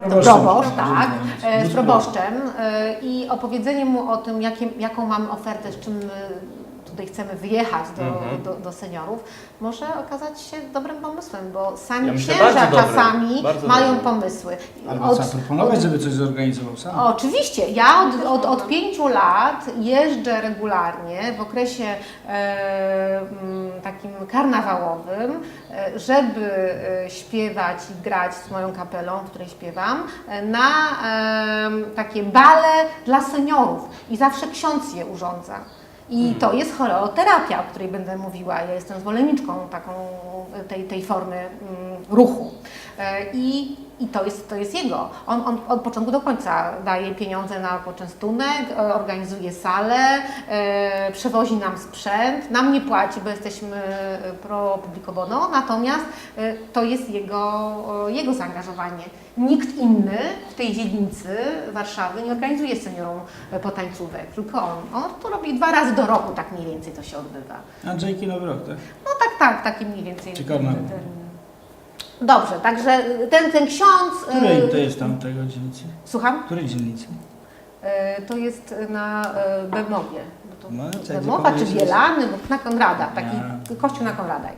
Proboszcz, tak, e, z proboszczem. E, i opowiedzenie mu o tym, jakie, jaką mamy ofertę, z czym tutaj chcemy wyjechać do, Mhm. do, do seniorów, może okazać się dobrym pomysłem, bo sami Ja myślę, księża czasami bardzo mają dobrym. pomysły. Albo Od- zaproponować, od- żeby coś zorganizował sam. Oczywiście, ja od, od, od pięciu lat jeżdżę regularnie w okresie e, mm, takim karnawałowym, e, żeby e, śpiewać i grać z moją kapelą, w której śpiewam, e, na e, takie bale dla seniorów i zawsze ksiądz je urządza. I to jest choreoterapia, o której będę mówiła. Ja jestem zwolenniczką taką tej, tej formy mm, ruchu. E, I, i to, jest, to jest jego. On, on od początku do końca daje pieniądze na poczęstunek, e, organizuje salę, e, przewozi nam sprzęt, nam nie płaci, bo jesteśmy pro publico bono, natomiast e, to jest jego, e, jego zaangażowanie. Nikt inny w tej dzielnicy Warszawy nie organizuje seniorom potańcówek, tylko on. On to robi dwa razy do roku, tak mniej więcej to się odbywa. Andrzej Kinobrok, tak? No tak, tak, taki mniej więcej Ciekawe. Dobrze, także ten, ten ksiądz. Której e, to jest tam tego dzielnicy? Słucham? Której dzielnicy? E, To jest na e, Bemowie. No, Bemowa czy? Bielany, bo na Konrada, taki kościół na Konrada.